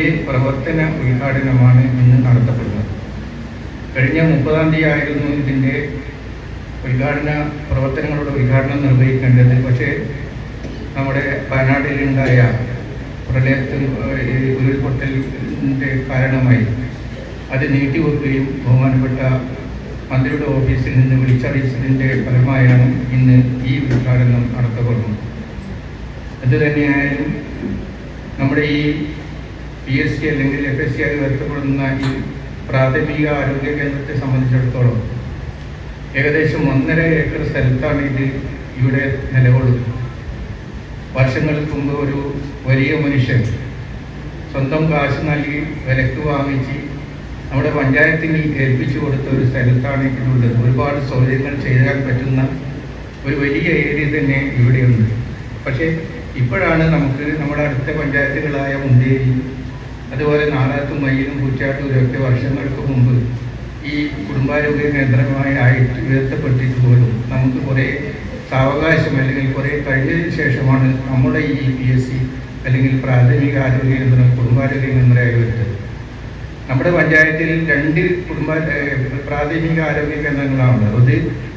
അതിന്റെ പ്രവർത്തന ഉദ്ഘാടനമാണ് ഇന്ന് നടത്തപ്പെടുന്നത്. കഴിഞ്ഞ മുപ്പതാം തീയതി ആയിരുന്നു ഇതിന്റെ ഉദ്ഘാടന പ്രവർത്തനങ്ങളുടെ ഉദ്ഘാടനം നിർവഹിക്കേണ്ടത്. പക്ഷേ നമ്മുടെ വയനാട്ടിലുണ്ടായ പ്രളയത്തിൽ ഉരുൾപൊട്ടലിന്റെ കാരണമായി അത് നീട്ടിവെക്കുകയും ബഹുമാനപ്പെട്ട മന്ത്രിയുടെ ഓഫീസിൽ നിന്ന് വിളിച്ചറിയിച്ചതിന്റെ ഫലമായാണ് ഇന്ന് ഈ ഉദ്ഘാടനം നടത്തപ്പെടുന്നത്. എന്ത് തന്നെയായാലും നമ്മുടെ ഈ പി എസ് സി അല്ലെങ്കിൽ എഫ് എസ് സി ആയി വരുത്തപ്പെടുന്ന ഈ പ്രാഥമിക ആരോഗ്യ കേന്ദ്രത്തെ സംബന്ധിച്ചിടത്തോളം ഏകദേശം ഒന്നര ഏക്കർ സ്ഥലത്താണ് ഇത് ഇവിടെ നിലകൊള്ളുന്നത്. വർഷങ്ങൾക്ക് മുമ്പ് ഒരു വലിയ മനുഷ്യൻ സ്വന്തം കാശ് നൽകി വിലക്ക് വാങ്ങിച്ച് നമ്മുടെ പഞ്ചായത്തിൽ ഏൽപ്പിച്ചു കൊടുത്ത ഒരു സ്ഥലത്താണ് ഇതിലുള്ളത് ഒരുപാട് സൗകര്യങ്ങൾ ചെയ്യാൻ പറ്റുന്ന ഒരു വലിയ ഏരിയ തന്നെ ഇവിടെയുണ്ട്. പക്ഷേ ഇപ്പോഴാണ് നമുക്ക് നമ്മുടെ അടുത്ത പഞ്ചായത്തുകളായ മുണ്ടേരി അതുപോലെ നാളത്തും മയ്യിലും കുറ്റാട്ടൂരും ഒക്കെ വർഷങ്ങൾക്ക് മുമ്പ് ഈ കുടുംബാരോഗ്യ കേന്ദ്രമായി ആയിട്ട് ഉയർത്തപ്പെട്ടിട്ട് പോലും നമുക്ക് കുറേ സാവകാശം അല്ലെങ്കിൽ കുറേ കഴിഞ്ഞതിന് ശേഷമാണ് നമ്മുടെ ഈ പി എസ് സി അല്ലെങ്കിൽ പ്രാഥമിക ആരോഗ്യ കേന്ദ്രം കുടുംബാരോഗ്യ കേന്ദ്രമായി വരുന്നത് നമ്മുടെ പഞ്ചായത്തിൽ രണ്ട് കുടുംബ പ്രാഥമിക ആരോഗ്യ കേന്ദ്രങ്ങളാണ് അത്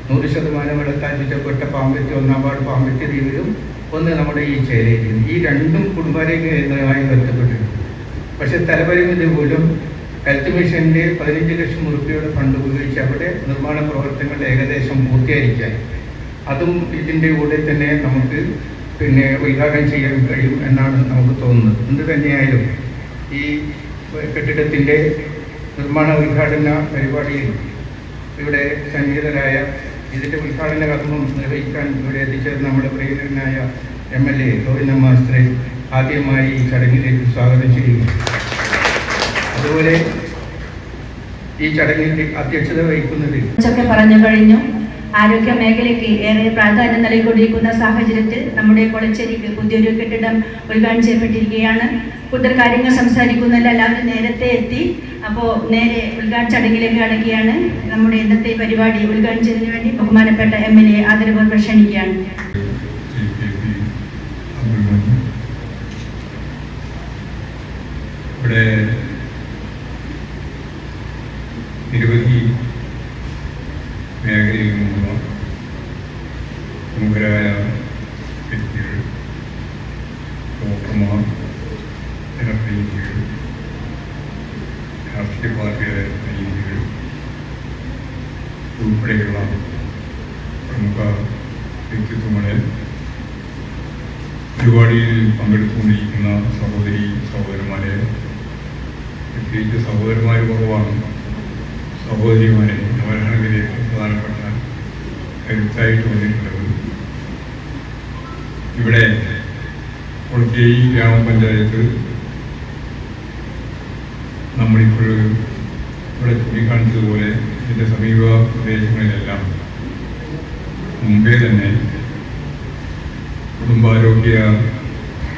നൂറ് ശതമാനം വെള്ളത്താൽ ചുറ്റപ്പെട്ട പാമ്പറ്റി ഒന്നാം വാർഡ് പാമ്പറ്റി ദ്വീപിലും ഒന്ന് നമ്മുടെ ഈ ചേരയിലും ഈ രണ്ടും കുടുംബാരോഗ്യ കേന്ദ്രമായി ബന്ധപ്പെട്ടിട്ടുണ്ട് പക്ഷെ തലപരിമിതി പോലും മിഷനിൽ പതിനഞ്ച് ലക്ഷം റുപ്യയുടെ ഫണ്ട് ഉപയോഗിച്ച് അവിടെ നിർമ്മാണ പ്രവർത്തനങ്ങൾ ഏകദേശം പൂർത്തീകരിക്കാൻ അതും ഇതിന്റെ കൂടെ തന്നെ നമുക്ക് പിന്നെ ഉദ്ഘാടനം ചെയ്യാൻ കഴിയും എന്നാണ് നമുക്ക് തോന്നുന്നത്. എന്ത് തന്നെയായാലും ഈ കെട്ടിടത്തിന്റെ നിർമ്മാണ ഉദ്ഘാടന പരിപാടിയിൽ ഇവിടെ സന്നിഹിതരായ ഇതിന്റെ ഉദ്ഘാടന കർമ്മം നിർവഹിക്കാൻ ഇവിടെ എത്തിച്ചേർന്ന നമ്മുടെ പ്രിയനായ എം എൽ എ ഗോവിന്ദ മാസ്റ്ററെ ആദ്യമായി ഈ ചടങ്ങിലേക്ക് സ്വാഗതം ചെയ്യുന്നു. അതുപോലെ ഈ ചടങ്ങിന്റെ അധ്യക്ഷത വഹിക്കുന്നത് പറഞ്ഞു കഴിഞ്ഞു. ആരോഗ്യ മേഖലയ്ക്ക് ഏറെ പ്രാധാന്യം നൽകിക്കൊണ്ടിരിക്കുന്ന സാഹചര്യത്തിൽ നമ്മുടെ കൊളച്ചേരിക്ക് പുതിയൊരു കെട്ടിടം ഉദ്ഘാടനം ചെയ്യപ്പെട്ടിരിക്കുകയാണ്. കൂടുതൽ കാര്യങ്ങൾ സംസാരിക്കുന്നതിൽ എല്ലാവരും നേരത്തെ എത്തി. അപ്പോൾ നേരെ ഉദ്ഘാടന ചടങ്ങിലേക്ക് കടക്കുകയാണ്. നമ്മുടെ ഇന്നത്തെ പരിപാടി ഉദ്ഘാടനം ചെയ്യുന്നതിന് വേണ്ടി ബഹുമാനപ്പെട്ട എം എൽ എ ആദരവ് ക്ഷണിക്കുകയാണ് ശ്രീ കെ പി അബ്ദുൾ ഇവിടെ നിരവധി മേഖലയിൽ നിന്നുള്ള പ്രമുഖരായ വ്യക്തികൾ ഡോക്ടർമാർ ജനപ്രതിനിധികൾ രാഷ്ട്രീയ പാർട്ടിയുടെ പ്രതിനിധികൾ ഉൾപ്പെടെയുള്ള പ്രമുഖ വ്യക്തിത്വങ്ങളെ പരിപാടിയിൽ പങ്കെടുത്തുകൊണ്ടിരിക്കുന്ന സഹോദരി സഹോദരന്മാരെ പ്രത്യേകിച്ച് സഹോദരന്മാർ കുറവാണ് സഹോദരിമാരെ അവരാണെങ്കിൽ ഏറ്റവും പ്രധാനപ്പെട്ട കരുത്തായിട്ട് വന്നിട്ടുള്ളത് ഇവിടെ കൊളത്തേരി ഗ്രാമപഞ്ചായത്ത് നമ്മളിപ്പോൾ ഇവിടെ ചൂണ്ടിക്കാണിച്ചതുപോലെ ഇതിന്റെ സമീപ പ്രദേശങ്ങളിലെല്ലാം മുമ്പേ തന്നെ കുടുംബാരോഗ്യ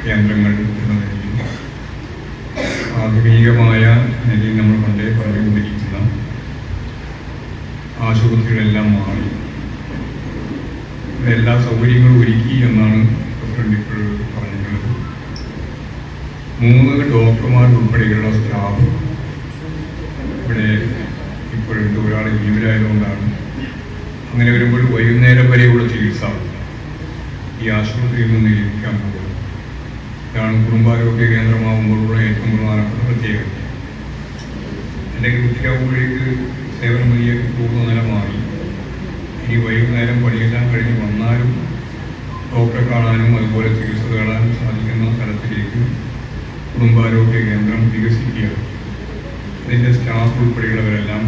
കേന്ദ്രങ്ങൾ എന്ന നിലയിൽ ആധുനികമായ നിലയിൽ നമ്മൾ പണ്ടേ പറഞ്ഞുകൊണ്ടിരിക്കുന്ന ആശുപത്രികളെല്ലാം മാറി. എല്ലാ സൗകര്യങ്ങളും ഒരുക്കി എന്നാണ് പ്രസിഡന്റ് ഇപ്പോൾ പറഞ്ഞിട്ടുള്ളത് മൂന്ന് ഡോക്ടർമാർ ഉൾപ്പെടെയുള്ള സ്റ്റാഫ് ഇവിടെ ഇപ്പോഴുണ്ട് ഒരാൾ ലീവിലായതുകൊണ്ടാണ് അങ്ങനെ വരുമ്പോൾ വൈകുന്നേരം വരെയുള്ള ചികിത്സ ഈ ആശുപത്രിയിൽ നിന്ന് ലഭിക്കാൻ പോകുന്നത് ഇതാണ് കുടുംബാരോഗ്യ കേന്ദ്രമാകുമ്പോഴുള്ള ഏറ്റവും പ്രധാനപ്പെട്ട പ്രത്യേകത. അല്ലെങ്കിൽ കുട്ടിയാകുമ്പോഴേക്ക് സേവനം വഴിയേക്ക് പോകുന്ന നില മാറി. ഇനി വൈകുന്നേരം പണിയെല്ലാം കഴിഞ്ഞ് വന്നാലും ഡോക്ടറെ കാണാനും അതുപോലെ ചികിത്സ തേടാനും സാധിക്കുന്ന തലത്തിലേക്ക് കുടുംബാരോഗ്യ കേന്ദ്രം വികസിക്കുകയാണ്. അതിന്റെ സ്റ്റാഫ് ഉൾപ്പെടെയുള്ളവരെല്ലാം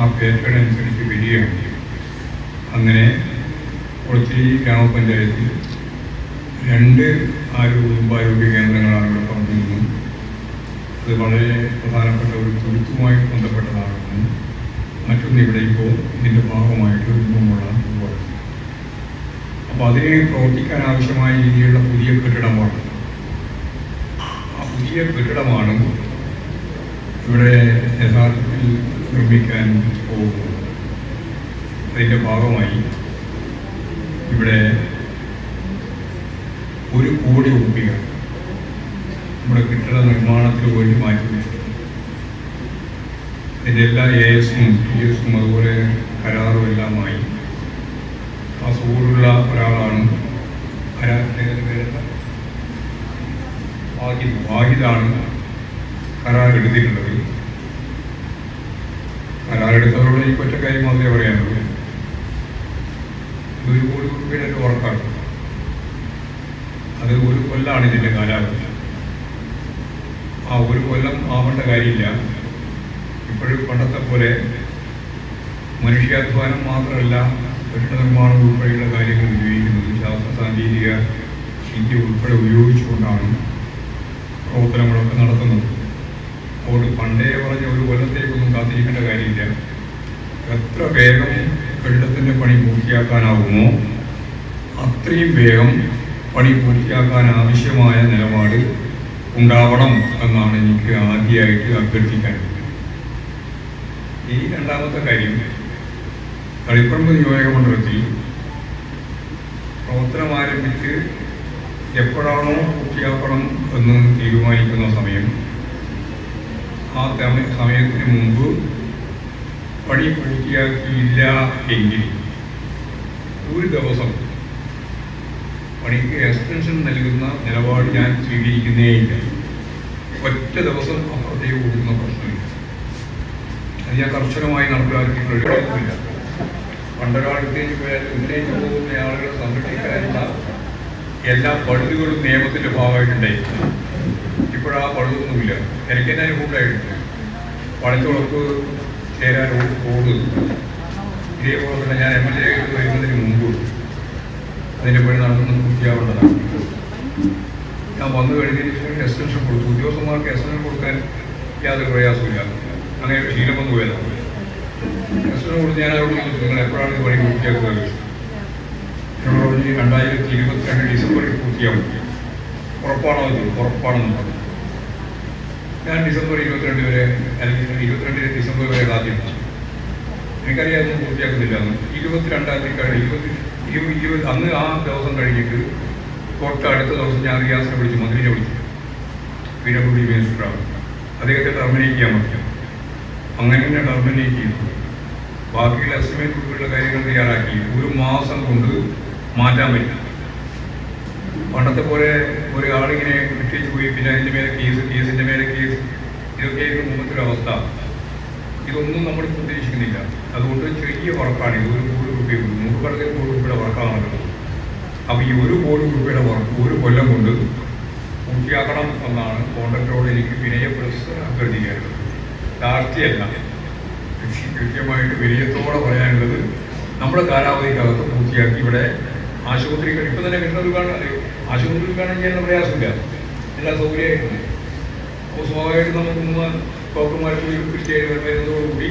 ആ പേറ്റേൺ അനുസരിച്ച് വരികയാണ്. അങ്ങനെ കൊച്ചി ഗ്രാമപഞ്ചായത്തിൽ രണ്ട് ആരോഗ്യ കുടുംബാരോഗ്യ കേന്ദ്രങ്ങളാണ് ഇവിടെ പറഞ്ഞിരുന്നത് അത് വളരെ പ്രധാനപ്പെട്ട ഒരു തുരുത്തുമായി ബന്ധപ്പെട്ടതാണെന്നും മറ്റൊന്ന് ഇവിടെ ഇപ്പോൾ ഇതിന്റെ ഭാഗമായിട്ട് രൂപമുള്ളാൻ പോവുകയാണ് അപ്പോൾ അതിനെ പ്രവർത്തിക്കാൻ ആവശ്യമായ രീതിയിലുള്ള പുതിയ കെട്ടിടമാണ്. ആ പുതിയ കെട്ടിടമാണ് ഇവിടെ യഥാർത്ഥത്തിൽ നിർമ്മിക്കാൻ പോകുന്നത്. അതിന്റെ ഭാഗമായി ഇവിടെ ഒരു കോടി രൂപ നമ്മുടെ കെട്ടിട നിർമ്മാണത്തിന് വേണ്ടി മാറ്റി ഇതിന്റെ എല്ലാ എ എസും പി എസും അതുപോലെ കരാറും എല്ലാമായി. കാസർഗോഡുള്ള ഒരാളാണ്? വാഹിദ്. വാഹിദാണ് കരാർ എടുത്തിട്ടുള്ളത്. കരാറെടുത്തവരോട് ഈ ഒറ്റ കാര്യം മാത്രമേ പറയാനുള്ളൂ. ഒരു കോടി രൂപയുടെ എന്റെ വർക്കാണ്. അത് ഒരു കൊല്ലാണ് ഇതിന്റെ കാലാവധി. ആ ഒരു കൊല്ലം ആവേണ്ട കാര്യമില്ല. ഇപ്പോഴും പണ്ടത്തെ പോലെ മനുഷ്യാധ്വാനം മാത്രമല്ല കെട്ടിട നിർമ്മാണം ഉൾപ്പെടെയുള്ള കാര്യങ്ങൾ ഉപയോഗിക്കുന്നത് ശാസ്ത്ര സാങ്കേതിക വിദ്യ ഉൾപ്പെടെ ഉപയോഗിച്ചുകൊണ്ടാണ് പ്രവർത്തനങ്ങളൊക്കെ നടത്തുന്നത്. അതുകൊണ്ട് പണ്ടേ പറഞ്ഞ ഒരു കൊല്ലത്തേക്കൊന്നും കാത്തിരിക്കേണ്ട കാര്യമില്ല. എത്ര വേഗം കെട്ടിടത്തിന്റെ പണി പൂർത്തിയാക്കാനാവുമോ അത്രയും വേഗം പണി പൂർത്തിയാക്കാൻ ആവശ്യമായ നിലപാട് ഉണ്ടാവണം എന്നാണ് എനിക്ക് ആദ്യമായിട്ട് അഭ്യർത്ഥിക്കാൻ. ഈ രണ്ടാമത്തെ കാര്യം കളിപ്പറമ്പ് നിയോജക മണ്ഡലത്തിൽ പ്രവർത്തനം ആരംഭിച്ച് എപ്പോഴാണോ പൂർത്തിയാക്കണം എന്ന് തീരുമാനിക്കുന്ന സമയം ആ സമയത്തിന് മുമ്പ് പണി പൂർത്തിയാക്കിയില്ല എങ്കിൽ ഒരു ദിവസം പണിക്ക് എക്സ്റ്റൻഷൻ നൽകുന്ന നിലപാട് ഞാൻ സ്വീകരിക്കുന്നേയില്ല ഒറ്റ ദിവസം അപ്പുറത്തേക്ക് കൊടുക്കുന്ന പ്രശ്നമില്ല. ഞാൻ കർശനമായി നടപ്പിലാക്കിയിട്ടുള്ള പണ്ടൊരാളത്തേക്ക് ഉന്നയിച്ചു പോകുന്ന ആളുകളെ സംരക്ഷിക്കാനുള്ള എല്ലാ പഴുതുകളും നിയമത്തിന്റെ ഭാഗമായിട്ടുണ്ടായിരുന്നു. ഇപ്പോഴാ പഴുതൊന്നുമില്ല. എനിക്ക് തന്നെ അനുഭവമുണ്ടായിട്ടുണ്ട്. പണിത്തുറപ്പ് ചേരാൻ റോഡ് ഇതേപോലെ തന്നെ ഞാൻ എം എൽ എ വരുന്നതിന് മുമ്പ് അതിന്റെ പണി നടന്നു പൂർത്തിയാവേണ്ടതാണ് ഞാൻ വന്നു കഴിഞ്ഞതിന് ശേഷം എക്സ്റ്റൻഷൻ കൊടുത്തു. ഉദ്യോഗസ്ഥന്മാർക്ക് എക്സ്റ്റൻഷൻ കൊടുക്കാൻ യാതൊരു പ്രയാസമില്ല അങ്ങനെ ശീലം വന്നു പോയതാണ് കൊടുത്ത് ഞാൻ അവരോട് നിങ്ങൾ എപ്പോഴാണ് പണി പൂർത്തിയാക്കുന്നത്? എന്നോട് പറഞ്ഞ് രണ്ടായിരത്തി ഇരുപത്തിരണ്ട് ഡിസംബറിൽ പൂർത്തിയാവും. ഉറപ്പാണോ ചോദിച്ചു. ഉറപ്പാണെന്ന് പറഞ്ഞു. ഞാൻ ഡിസംബർ ഇരുപത്തിരണ്ട് വരെ അല്ലെങ്കിൽ ഇരുപത്തിരണ്ടിന് ഡിസംബർ വരെ ആദ്യം എനിക്കറിയാം ഒന്നും പൂർത്തിയാക്കുന്നില്ല ഇരുപത്തിരണ്ടാം തീയതി കഴിഞ്ഞ് ഇരുപത്തി ഇരുപത് അന്ന് ആ ദിവസം കഴിഞ്ഞിട്ട് തൊട്ട് അടുത്ത ദിവസം ഞാൻ റിയാസിനെ വിളിച്ചു മന്ത്രിനെ വിളിച്ചു. പി ഡബ്ല്യു മിനിസ്റ്ററാണ് അദ്ദേഹത്തെ ടെർമിനേറ്റ് ചെയ്യാൻ പറ്റും അങ്ങനെ തന്നെ ടെർമിനേറ്റ് ചെയ്തു. ബാക്കിയുള്ള എസ്റ്റിമേറ്റ് ഉൾപ്പെടെയുള്ള കാര്യങ്ങൾ തയ്യാറാക്കി. ഒരു മാസം കൊണ്ട് മാറ്റാൻ പറ്റും പണ്ടത്തെ പോലെ ഒരാളിങ്ങനെ വിട്ടേച്ച് പോയി പിന്നെ അതിന്റെ മേലെ കേസ് കേസിന്റെ മേലെ കേസ് ഇതൊക്കെയായിരുന്നു മുമ്പത്തെ അവസ്ഥ. ഇതൊന്നും നമ്മൾ പ്രതീക്ഷിക്കുന്നില്ല അതുകൊണ്ട് ചെറിയ വർക്കാണ് ഇത് ഒരു കോടി രൂപ നൂറ് പേർക്ക് കോടി രൂപയുടെ വർക്കാണ് നടക്കുന്നത് അപ്പോൾ ഈ ഒരു കോടി രൂപയുടെ വർക്ക് ഒരു കൊല്ലം കൊണ്ട് പൂർത്തിയാക്കണം എന്നാണ് കോൺട്രാക്ടറോട് എനിക്ക് വിനയ പ്രസ് അഭ്യർത്ഥിക്കാറുള്ളത് ധാർഷ്ട്യമല്ല കൃഷി കൃത്യമായിട്ട് വിനയത്തോടെ പറയാനുള്ളത് നമ്മുടെ കാലാവധിക്കകത്ത് പൂർത്തിയാക്കി ഇവിടെ ആശുപത്രികൾ ഇപ്പം തന്നെ കിട്ടുന്നത് കാണാൻ ആശുപത്രി കാണാൻ ചെയ്യാൻ പ്രയാസമില്ല. എല്ലാ സൗകര്യമായിട്ടുണ്ട്. അപ്പോൾ സ്വാഭാവികമായിട്ട് നമുക്ക് മൂന്ന് ഡോക്ടർമാർക്ക് കൂടി കൃത്യമായിട്ട് വരുന്നതോടുകൂടി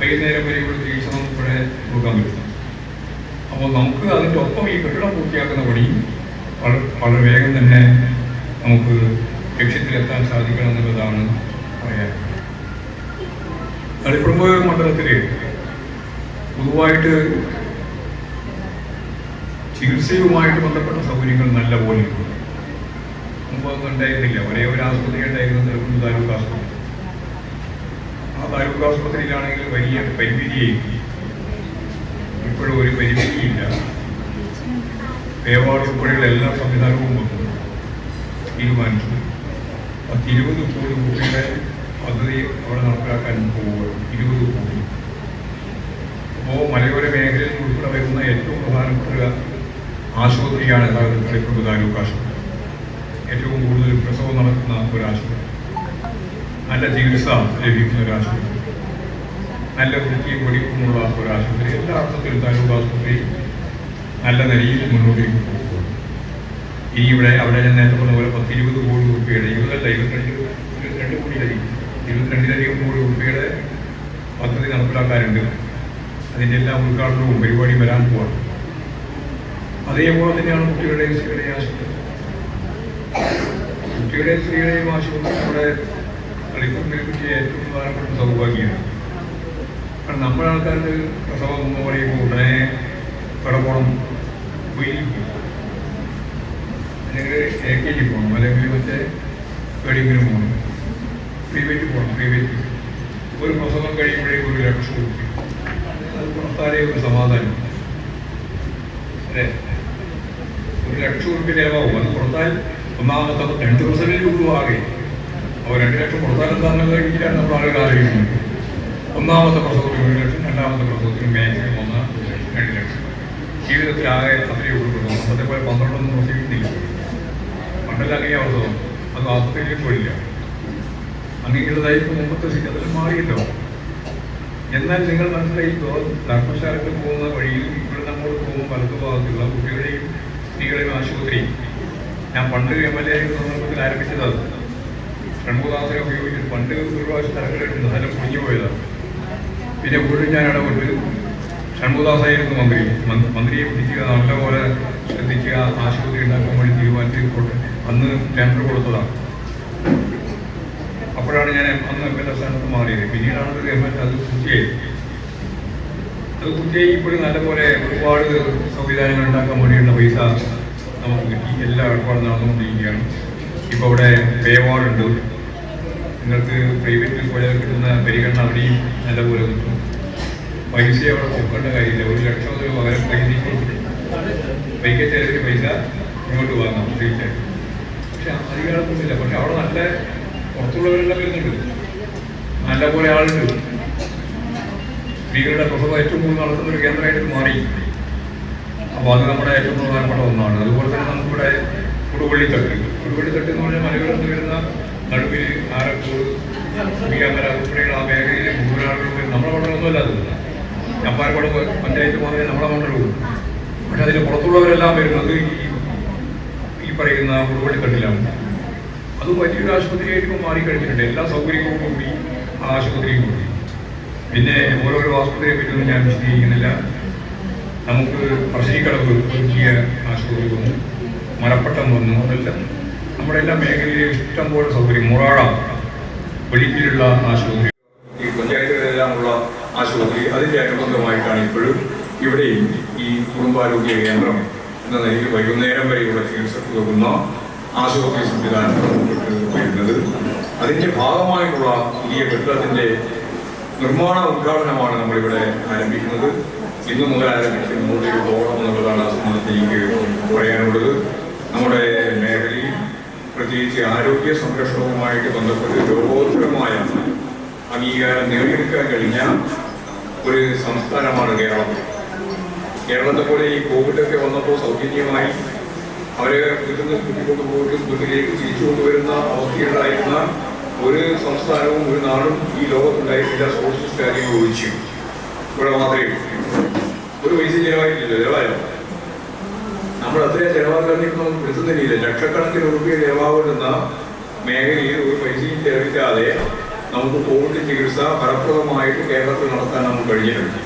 വൈകുന്നേരം വരെ ഇവിടെ ചികിത്സ നമുക്ക് ഇവിടെ കൊടുക്കാൻ പറ്റും. അപ്പോൾ നമുക്ക് അതിന്റെ ഒപ്പം ഈ കെട്ടിടം പൂർത്തിയാക്കുന്ന പണി വളരെ വളരെ വേഗം തന്നെ നമുക്ക് ലക്ഷ്യത്തിലെത്താൻ സാധിക്കണം എന്നുള്ളതാണ് പറയാൻ കളിപ്പുറമ്പ് മണ്ഡലത്തിൽ പൊതുവായിട്ട് ചികിത്സയുമായിട്ട് ബന്ധപ്പെട്ട സൗകര്യങ്ങൾ നല്ല പോലെ മുമ്പൊന്നും ഉണ്ടായിരുന്നില്ല. ഒരേ ഒരു ആസ്പത്രി ഉണ്ടായിരുന്നു നെടുമ്പ് താലൂക്ക് ആസ്പത്രി ആ താലൂക്ക് ആസ്പത്രിയിലാണെങ്കിൽ വലിയ പരിമിതിയായി ഇപ്പോഴും ഒരു പരിമിതിയില്ല. വേവാട് ഉൾപ്പെടെയുള്ള എല്ലാ സംവിധാനവും വന്നു. തീരുമാനിച്ചു. പത്തിരുപത് കോടി രൂപയുടെ പദ്ധതി അവിടെ നടപ്പിലാക്കാൻ പോവുകയാണ് ഇരുപത് കോടി. അപ്പോൾ മലയോര മേഖലയിൽ ഉൾപ്പെടെ വരുന്ന ഏറ്റവും പ്രധാനപ്പെട്ട ആശുപത്രിയാണ് എല്ലാവരും കളിപ്പുറം താലൂക്ക് ആശുപത്രി. ഏറ്റവും കൂടുതൽ പ്രസവം നടക്കുന്ന ഒരു ആശുപത്രി നല്ല ചികിത്സ ലഭിക്കുന്ന ഒരു ആശുപത്രി നല്ല വൃത്തിയും വെടിപ്പുമുള്ള ഒരു ആശുപത്രി എല്ലാ അർത്ഥത്തിലും താലൂക്ക് ആശുപത്രി നല്ല നിലയിൽ മുന്നോട്ടേക്ക് പോകുന്നു ഇനി ഇവിടെ അവിടെ ഞാൻ നേരത്തെ പറഞ്ഞ പോലെ പത്ത് ഇരുപത് കോടി രൂപയുടെ ഇരുപതല്ല ഇരുപത്തിരണ്ട് ഇരുപത്തിരണ്ട് കോടിയിലധികം ഇരുപത്തിരണ്ടിലധികം കോടി രൂപയുടെ പദ്ധതി നടപ്പിലാക്കാനുണ്ട്. അതിന്റെ എല്ലാ ഉദ്ഘാടനവും പരിപാടിയും വരാൻ പോവാണ്. അതേപോലെ തന്നെയാണ് കുട്ടികളുടെയും സ്ത്രീകളുടെയും ആശുപത്രി. കുട്ടികളുടെയും സ്ത്രീകളുടെയും ആശുപത്രി നമ്മുടെ കളിപ്പുറത്തിനെ പറ്റിയ ഏറ്റവും പ്രധാനപ്പെട്ട സൗഭാഗ്യമാണ്. കാരണം നമ്മുടെ ആൾക്കാരുടെ പ്രസവം എന്ന് പറയുമ്പോൾ ഉടനെ കടപ്പുറം വെയിൽ അല്ലെങ്കിൽ എ കെ ജി പോകണം അല്ലെങ്കിൽ മറ്റേ എവിടെയെങ്കിലും പോകണം. പ്രൈവറ്റ് പോകണം പ്രൈവറ്റ് ഒരു പ്രസവം കഴിയുമ്പോഴേക്കും ഒരു ലക്ഷം രൂപ അത് കൊടുത്താലേ ഒരു സമാധാനം. അല്ലേ? ഒരു ലക്ഷം രൂപ ചിലവാകും അത് കൊടുത്താൽ ഒന്നാമത്തെ രണ്ട് പെർസെന്റേജ് ഉള്ളൂ ആകെ. അപ്പോൾ രണ്ട് ലക്ഷം കൊടുത്താൽ എന്താണെന്നുള്ള രീതിയിലാണ് നമ്മൾ ആളുകൾ ആലോചിക്കുന്നത്. ഒന്നാമത്തെ പ്രസവത്തിന് ഒരു ലക്ഷം രണ്ടാമത്തെ പ്രസവത്തിന് മാക്സിമം ഒന്ന് രണ്ട് ലക്ഷം. ജീവിതത്തിൽ ആകെ അത്രയേ ഉള്ളൂ അന്നത്തെ പോലെ പന്ത്രണ്ടൊന്നും പ്രസവിക്കുന്നില്ല പണ്ടെല്ലാം അങ്ങനെ അവസ്ഥ അത് ആസ്പത്രിയിലും പോയില്ല അങ്ങനെയുള്ളതായിരിക്കും മുമ്പത്തെ അതെല്ലാം മാറിയല്ലോ എന്നാൽ നിങ്ങൾ മനസ്സിലായിക്കോ ധർമ്മശാലയ്ക്ക് പോകുന്ന വഴിയിൽ ഇവിടെ നമ്മോട് പോകുന്ന വലതു ഭാഗത്തുള്ള കുട്ടികളെയും സ്ത്രീകളെയും ആശുപത്രി. ഞാൻ പണ്ട് എം എൽ എ സന്ദർഭത്തിൽ ആരംഭിച്ചത് അത് ഷൺമുഖദാസനെ ഉപയോഗിച്ചിട്ട് പണ്ട് ഒരു പ്രാവശ്യം സ്ഥലങ്ങളിട്ടുണ്ട് നല്ല കുഞ്ഞു പോയതാണ്. പിന്നെ വീണ്ടും ഞാൻ ഇടപെട്ട്. ഷൺമുഖദാസായിരുന്നു മന്ത്രി. മന്ത്രി- മന്ത്രിയെ പിടിക്കുക നല്ലപോലെ ശ്രദ്ധിക്കുക ആശുപത്രി ഉണ്ടാക്കാൻ വേണ്ടി തീരുമാനിച്ച് അന്ന് ടെൻഡർ കൊടുത്തതാണ്. അപ്പോഴാണ് ഞാൻ അന്ന് എം എൽ എ സ്ഥാനത്ത് മാറിയത്. പിന്നീടാണ് ഒരു എം എൽ അത് കുറ്റിയായി അത് കുറ്റിയായി ഇപ്പോഴും നല്ലപോലെ ഒരുപാട് സംവിധാനങ്ങൾ ഉണ്ടാക്കാൻ വേണ്ടിയുള്ള പൈസ നമുക്ക് കിട്ടി. എല്ലാ ഏർപ്പാടും നടന്നുകൊണ്ടിരിക്കുകയാണ്. ഇപ്പോൾ ഇവിടെ പേവാർഡുണ്ട് നിങ്ങൾക്ക് പ്രൈവറ്റിൽ പോയാൽ കിട്ടുന്ന പരിഗണന അവിടെയും നല്ലപോലെ കിട്ടും. പൈസ അവിടെ കൊടുക്കേണ്ട കാര്യമില്ല. ഒരു ലക്ഷം രൂപ പകരം പൈസയ്ക്ക് പൈക്ക് ചിലവിന് പൈസ ഇങ്ങോട്ട് വാങ്ങാം. തീർച്ചയായിട്ടും പക്ഷെ അധികാരമൊന്നുമില്ല പക്ഷെ അവിടെ നല്ല പുറത്തുള്ളവരെല്ലാം വരുന്നുണ്ട് നല്ല പോലെ ആളുണ്ട് സ്ത്രീകളുടെ പ്രസവം ഏറ്റവും കൂടുതൽ നടത്തുന്ന ഒരു കേന്ദ്രമായിട്ട് മാറി. അപ്പോൾ അത് നമ്മുടെ ഏറ്റവും പ്രധാനപ്പെട്ട ഒന്നാണ്. അതുപോലെ തന്നെ നമുക്കിവിടെ കൊടുവള്ളിത്തട്ട്. കൊടുവള്ളിത്തട്ട് എന്ന് പറഞ്ഞാൽ മലയോരത്ത് വരുന്ന നടുവിൽ ആരക്കൂട് ബിയാമല ഉൾപ്പെടെയുള്ള ആ മേഖലയിലെ വരും. നമ്മുടെ മണ്ഡലമൊന്നുമല്ല അത് ചമ്പാരക്കുളം പഞ്ചായത്ത് മാത്രമേ നമ്മുടെ മണ്ഡലമുള്ളൂ പക്ഷെ അതിന് പുറത്തുള്ളവരെല്ലാം വരുന്നത് ഈ പറയുന്ന കൊടുവള്ളിത്തട്ടിലാണ്. അത് വലിയൊരു ആശുപത്രിയായിട്ട് ഇപ്പോൾ മാറിക്കഴിഞ്ഞിട്ടുണ്ട് എല്ലാ സൗകര്യങ്ങളും കൂടി ആ ആശുപത്രിയും കൂടി. പിന്നെ ഓരോരോ ആശുപത്രിയെ പറ്റിയൊന്നും ഞാൻ വിശദീകരിക്കുന്നില്ല. നമുക്ക് പറശ്ശിനിക്കടവ് പുതുക്കിയ ആശുപത്രി വന്നു. മലപ്പട്ടം വന്നു. അതെല്ലാം നമ്മുടെ എല്ലാ മേഖലയിലെ ഇഷ്ടം പോലെ സൗകര്യം. മുറാഴ വെളിപ്പിലുള്ള ആശുപത്രി. ഈ പഞ്ചായത്തുകളിലെല്ലാമുള്ള ആശുപത്രി അതിന്റെ അനുബന്ധമായിട്ടാണ് ഇപ്പോഴും ഇവിടെയും ഈ കുടുംബാരോഗ്യ കേന്ദ്രം എന്ന നിലയിൽ വൈകുന്നേരം വരെയുള്ള ചികിത്സ പോകുന്ന ആശുപത്രി സംവിധാനം വരുന്നത് അതിന്റെ ഭാഗമായിട്ടുള്ള പുതിയ കെട്ടിടത്തിന്റെ നിർമ്മാണ ഉദ്ഘാടനമാണ് നമ്മളിവിടെ ആരംഭിക്കുന്നത്. ഇന്നു മുതൽ ആരംഭിച്ച് മുന്നോട്ട് പോകണം എന്നുള്ളതാണ് സംബന്ധിച്ച് എനിക്ക് പറയാനുള്ളത്. നമ്മുടെ മേഖലയിൽ പ്രത്യേകിച്ച് ആരോഗ്യ സംരക്ഷണവുമായിട്ട് ബന്ധപ്പെട്ട് ലോകോത്തരമായ അംഗീകാരം നേടിയെടുക്കാൻ കഴിഞ്ഞ ഒരു സംസ്ഥാനമാണ് കേരളം. കേരളത്തെ പോലെ ഈ കോവിഡൊക്കെ വന്നപ്പോൾ സൗജന്യമായി അവരെ വീട്ടിൽ നിന്ന് കൂട്ടിക്കൊണ്ട് പോയിട്ട് വീട്ടിലേക്ക് തിരിച്ചു കൊണ്ടുവരുന്ന അവസ്ഥയുണ്ടായിരുന്ന ഒരു സംസ്ഥാനവും ഒരു നാടും ഈ ലോകത്തുണ്ടായിരുന്നില്ല സോഷ്യലിസ്റ്റ് കാര്യങ്ങൾ ഒഴിച്ചു ഇവിടെ മാത്രമേ. ഒരു പൈസ ചെലവായിട്ടില്ല ചെലവായോ? നമ്മൾ അത്രയും ചെലവാക്കാതെ നമുക്ക് പിടുത്തുന്നില്ല ലക്ഷക്കണക്കിന് റുപ്യ ചെലവാകുന്ന മേഖലയിൽ ഒരു പൈസയും ചെലവിക്കാതെ നമുക്ക് കോവിഡ് ചികിത്സ ഫലപ്രദമായിട്ട് കേരളത്തിൽ നടത്താൻ നമുക്ക് കഴിഞ്ഞിട്ടുണ്ട്.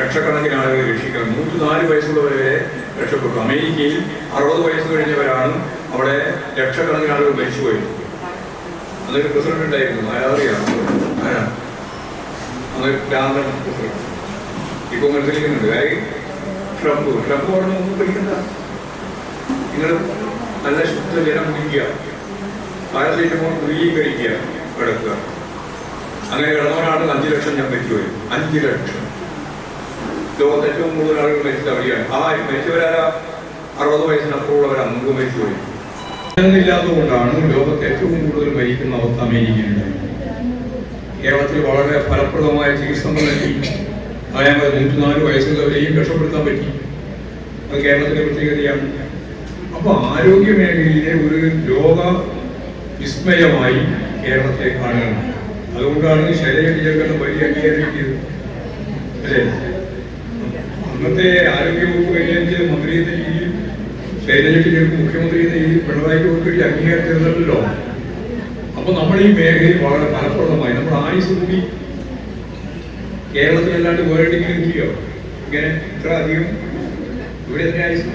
ലക്ഷക്കണക്കിന് ആളുകളെ രക്ഷിക്കണം. നൂറ്റി നാല് വയസ്സുള്ളവരെ രക്ഷപ്പെട്ടു അമേരിക്കയിൽ അറുപത് വയസ്സ് കഴിഞ്ഞവരാണ് അവിടെ ലക്ഷക്കണക്കിന് ആളുകൾ മരിച്ചുപോയത് അതൊരു പ്രസിഡന്റ് ഉണ്ടായിരുന്നു ആരാറിയാം ആരാ? അത് ഭ്രാന്തൻ പ്രസിഡന്റ്. ഇപ്പൊ മത്സരിക്കുന്നുണ്ട് കാര്യം ട്രംപ്. ട്രംപ് പറഞ്ഞു ഒന്നും പഠിക്കണ്ട. നിങ്ങൾ നല്ല ശുദ്ധ ജലം കുടിക്കുക. പാരസൈറ്റമോൾ കുരുകി കഴിക്കുക. കിടക്കുക. അങ്ങനെ കിടന്നവരാണ് അഞ്ചു ലക്ഷം ഞാൻ മരിച്ചുപോയി അഞ്ചു ലക്ഷം. ലോകത്ത് ഏറ്റവും കൂടുതൽ ആളുകൾ മരിച്ചത് അവിടെയാണ്. ആ മരിച്ചവരാരാ? അറുപത് വയസ്സിനപ്പുറമുള്ളവരാ. മരിച്ചു മരിച്ചുപോയി ഇല്ലാത്തതുകൊണ്ടാണ് ലോകത്ത് ഏറ്റവും കൂടുതൽ മരിക്കുന്ന അവസ്ഥ അമേരിക്കയിലുണ്ടായത് കേരളത്തിൽ വളരെ ഫലപ്രദമായ ചികിത്സ നൽകി. അതായത് നൂറ്റിനാല് വയസ്സുള്ളവരെയും രക്ഷപ്പെടുത്താൻ പറ്റി. അത് കേരളത്തിലെ പ്രത്യേകതയാണ്. അപ്പൊ ആരോഗ്യ മേഖലയിലെ ഒരു ലോക വിസ്മയമായി കേരളത്തെ കാണുകയാണ് അതുകൊണ്ടാണ് ശരീര വലിയ അംഗീകരിക്കുന്നത് അല്ലേ? അന്നത്തെ ആരോഗ്യവകുപ്പ് കൈകാര്യം മന്ത്രി എന്ന രീതിയിൽ ശൈലജയ്ക്ക് മുഖ്യമന്ത്രി എന്ന രീതിയിൽ പിണറായിക്ക് കൊടുക്കേണ്ടി അംഗീകാരം തരുന്നുണ്ടല്ലോ അപ്പൊ നമ്മൾ ഈ മേഖലയിൽ വളരെ ഫലപ്രദമായി നമ്മുടെ ആയുസ് കൂടി കേരളത്തിൽ അല്ലാണ്ട് വേറെ ഡിഗ്രി കൂടിയോ ഇങ്ങനെ ഇത്ര അധികം? ഇവിടെ എത്ര ആയുസ്?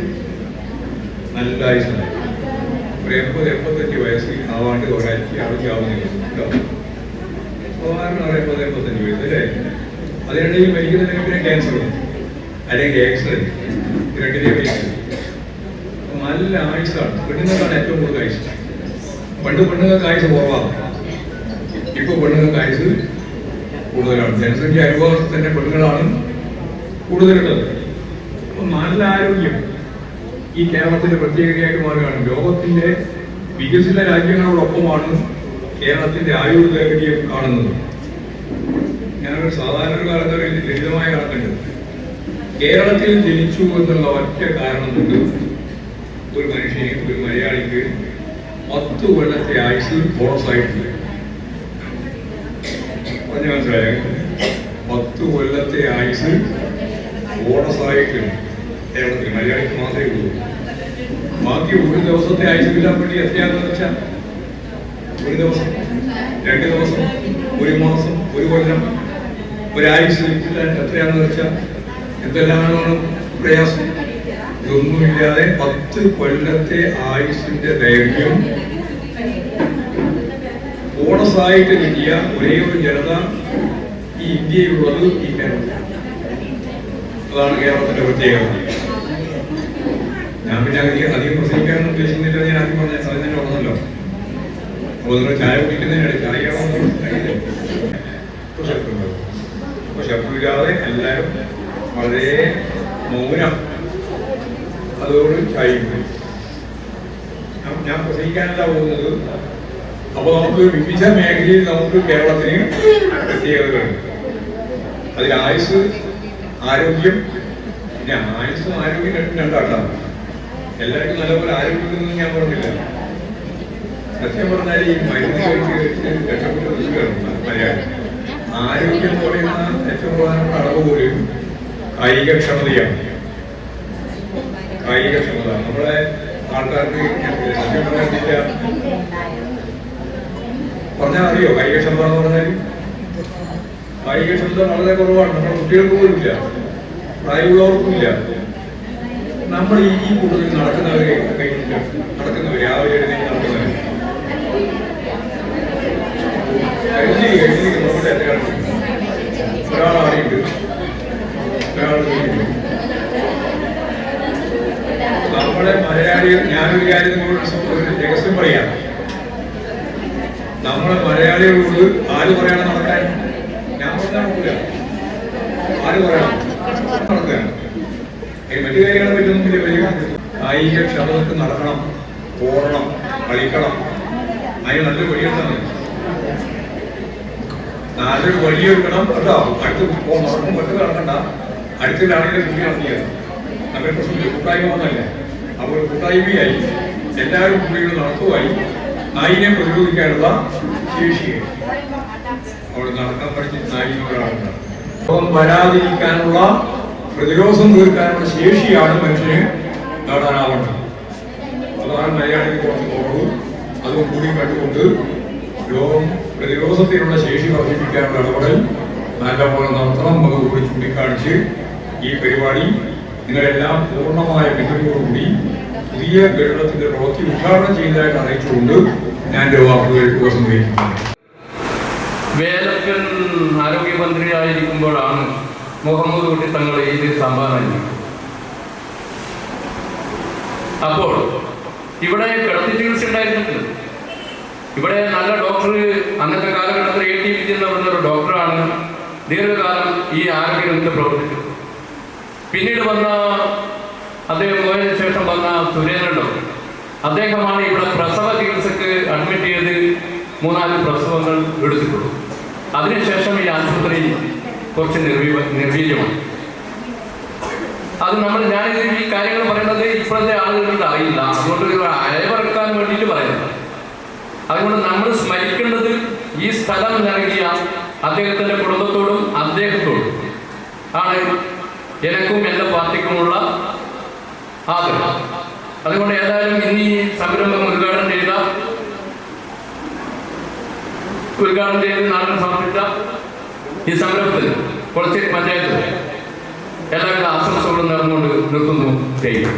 നല്ല ആയുസാണ് ഒരു എൺപത് എൺപത്തഞ്ച് വയസ്സ് ആവാണ്ട് ഒരാഴ്ച കേട്ടോ? സാധാരണ ഒരു എൺപത് എൺപത്തഞ്ച് വയസ്സ് അല്ലേ? അതിനിടയിൽ മരിക്കുന്നതിന് പിന്നെ ക്യാൻസർ വന്നു. അല്ലെങ്കിൽ ആക്സിഡന്റ് രണ്ടിലെ മരിക്കുന്നത് നല്ല ആയുസാണ് പെണ്ണുങ്ങൾക്കാണ് ഏറ്റവും കൂടുതൽ ആയുസ് പണ്ട് പെണ്ണുങ്ങൾക്ക് ആയുസ് കുറവാണ്. ഇപ്പൊ പെണ്ണുങ്ങൾക്ക് ആയുസ് കൂടുതലാണ്. ജനസംഖ്യ അനുഭവം തന്നെ പെണ്ണുങ്ങളാണ് കൂടുതലുള്ളത്. അപ്പൊ നല്ല ആരോഗ്യം ഈ കേരളത്തിന്റെ പ്രത്യേകതയായിട്ട് മാറുകയാണ്. ലോകത്തിന്റെ വികസിത രാജ്യങ്ങളോടൊപ്പമാണ് കേരളത്തിന്റെ ആയുർദൈർഘ്യം കാണുന്നത്. ഞാനൊരു സാധാരണ കാലത്ത് ലളിതമായ കണക്കുണ്ട്. കേരളത്തിൽ ജനിച്ചു എന്നുള്ള ഒറ്റ കാരണം കൊണ്ട് ഒരു മനുഷ്യന് ഒരു മലയാളിക്ക് പത്ത് കൊല്ലത്തെ ആയുസിൽ ബോണസായിട്ടുണ്ട് പറഞ്ഞു മനസ്സിലായോ? പത്ത് കൊല്ലത്തെ ആയുസ് ബോണസായിട്ടുണ്ട് കേരളത്തിൽ. മലയാളിക്ക് മാത്രമേ ഉള്ളൂ. ബാക്കി ഒരു ദിവസത്തെ ആയുസ് കിട്ടാൻ വേണ്ടി എത്രയാണെന്ന് വെച്ചാൽ ഒരു ദിവസം രണ്ട് ദിവസം ഒരു മാസം ഒരു കൊല്ലം. ഒരാഴ്ച കിട്ടാൻ എത്രയാണെന്ന് വെച്ചാൽ എന്തെല്ലാമാണ് പ്രയാസം? ഇതൊന്നുമില്ലാതെ പത്ത് കൊല്ലത്തെ ആയുസിന്റെ ദൈർഘ്യം. ബോണസായിട്ട് കിട്ടിയ ഒരേ ഒരു ജനത ഈ ഇന്ത്യയിലുള്ളത് ഈ കേരളത്തിലാണ്. അതാണ് കേരളത്തിന്റെ പ്രത്യേകത. ഞാൻ പിന്നെ അധികം അധികം പ്രസംഗിക്കാൻ ഉദ്ദേശിക്കുന്നില്ല ഞാൻ ആദ്യം പറഞ്ഞ സമയം തന്നെ ഉള്ളതല്ലോ. അപ്പോൾ നിങ്ങൾ ചായ കുടിക്കുന്നതിനാണ് ചായ അപ്പൊ ശബ്ദമില്ലാതെ എല്ലാവരും വളരെ മൗനം. അതോട് ചായ കുടി ഞാൻ- പ്രസംഗിക്കാനല്ല പോകുന്നത്. അപ്പൊ നമുക്ക് വിവിധ മേഖലയിൽ നമുക്ക് കേരളത്തിന് പ്രത്യേകതകളുണ്ട് അതിൽ ആയുസ് ആരോഗ്യം പിന്നെ ആയുസ്സും ആരോഗ്യം രണ്ടും രണ്ടാട്ടാണ് എല്ലാവർക്കും നല്ലപോലെ ആരോഗ്യം ഞാൻ പറഞ്ഞില്ല. സത്യം പറഞ്ഞാൽ ഈ മരുന്ന് കഴിച്ച് മലയാളം ആരോഗ്യം എന്ന് പറയുന്ന ഏറ്റവും പ്രധാനപ്പെട്ട അളവ് പോലും കായികക്ഷമതയാണ് കായികക്ഷമത നമ്മളെ ആൾക്കാർക്ക് പറഞ്ഞാൽ അറിയോ കായികക്ഷമത എന്ന് പറഞ്ഞാൽ കായികക്ഷമത വളരെ കുറവാണ് നമ്മുടെ കുട്ടികൾക്ക് പോലുമില്ല പ്രായമുള്ളവർക്കുമില്ല നമ്മൾ ഈ കൂട്ടത്തിൽ നടക്കുന്നവരെ കഴിഞ്ഞിട്ട് നടക്കുന്നവർ രാവിലെ എഴുന്നേറ്റ് നടക്കുന്നവർ എഴുതി നമ്മളെ മലയാളികൾ ഞാനൊരു കാര്യം നിങ്ങളോട് രഹസ്യം പറയാം. നമ്മളെ മലയാളികളോട് ആര് പറയണം നടക്കാൻ? ഞാൻ പറഞ്ഞാൽ ആര് പറയണം? നടക്കുകയാണ് മറ്റു കാര്യങ്ങളെ പറ്റി നമുക്ക് വലിയ കായിക ക്ഷമതക്ക് നടക്കണം ഓടണം കളിക്കണം. അതിന് നല്ല വഴിയെടുത്താണ് നല്ലൊരു വഴിയെടുക്കണം കേട്ടോ. അടുത്ത് പോകണം മറ്റു നടക്കണ്ട. അടുത്തിലാണെങ്കിൽ കൂടി നടത്തിയത് അങ്ങനെ പ്രശ്നം കൂട്ടായ്മ വന്നല്ലേ? അപ്പോൾ കൂട്ടായ്മയായി. എല്ലാവരും കൂടി നടത്തുവായി നായിനെ പ്രതിരോധിക്കാനുള്ള ശേഷിയായി അവിടെ നടക്കാൻ പഠിച്ച നായിക രോഗം വരാതിരിക്കാനുള്ള പ്രതിരോധം തീർക്കാനുള്ള ശേഷിയാണ് മനുഷ്യന് നേടാനാവേണ്ടത് അതാണ് മലയാളിക്ക് കുറച്ച് കുറവ്. അതും കൂടി കണ്ടുകൊണ്ട് രോഗം പ്രതിരോധത്തിനുള്ള ശേഷി വർദ്ധിപ്പിക്കാനുള്ള ഇടപെടൽ നല്ലപോലെ നടത്തണം. നമുക്ക് കൂടി ചൂണ്ടിക്കാണിച്ച് ഈ പരിപാടി നിങ്ങളെല്ലാം പൂർണമായ പിന്തുണയോടുകൂടി പുതിയ കേരളത്തിന്റെ പ്രവൃത്തി ഉദ്ഘാടനം ചെയ്തതായിട്ട് അറിയിച്ചുകൊണ്ട് ഞാൻ എന്റെ വാക്കുകൾ ഉപസംഹരിക്കുന്നു. വേലക്കൻ ആരോഗ്യമന്ത്രിയായിരിക്കുമ്പോഴാണ് മുഹമ്മദ് കുട്ടി തങ്ങൾ ഇത് സംഭാവന അപ്പോൾ ഇവിടെ കിടത്തി ചികിത്സ ഉണ്ടായിരുന്നില്ല. ഇവിടെ നല്ല ഡോക്ടർ അന്നത്തെ കാലഘട്ടത്തിൽ എ ടി വിജയൻ എന്ന് ഡോക്ടറാണ് ദീർഘകാലം ഈ ആരോഗ്യ രംഗത്ത് പ്രവർത്തിച്ചത്. പിന്നീട് വന്ന അദ്ദേഹം പോയതിനു ശേഷം വന്ന സുരേന്ദ്രനോ അദ്ദേഹമാണ് ഇവിടെ പ്രസവ ചികിത്സക്ക് അഡ്മിറ്റ് ചെയ്ത് മൂന്നാൽ പ്രസവങ്ങൾ എടുത്തിട്ടുള്ളൂ അതിനുശേഷം ഈ ആശുപത്രി കുറച്ച് നിർവീ നിർവീര്യമാണ്. അത് നമ്മൾ ഞാനിത് ഈ കാര്യങ്ങൾ പറയുന്നത് ഇപ്പോഴത്തെ ആളുകൾക്ക് അറിയില്ല. അതുകൊണ്ട് അയവറക്കാൻ വേണ്ടിയിട്ട് പറയുന്നത്. അതുകൊണ്ട് നമ്മൾ സ്മരിക്കേണ്ടത് ഈ സ്ഥലം നൽകിയ അദ്ദേഹത്തിന്റെ കുടുംബത്തോടും അദ്ദേഹത്തോടും ആണ്. എനക്കും എന്റെ പാർട്ടിക്കുമുള്ള ആഗ്രഹം അതുകൊണ്ട് ഏതായാലും ഇന്ന് ഈ സംരംഭം ഉദ്ഘാടനം ചെയ്ത ഉദ്ഘാടനം ചെയ്ത് നാടിന് സമർപ്പിച്ച ഈ സംരംഭത്തിൽ കൊളച്ചേരി പഞ്ചായത്ത് എല്ലാവരുടെ ആശംസകളും നേർന്നുകൊണ്ട് നിർത്തുന്നു. ചെയ്യും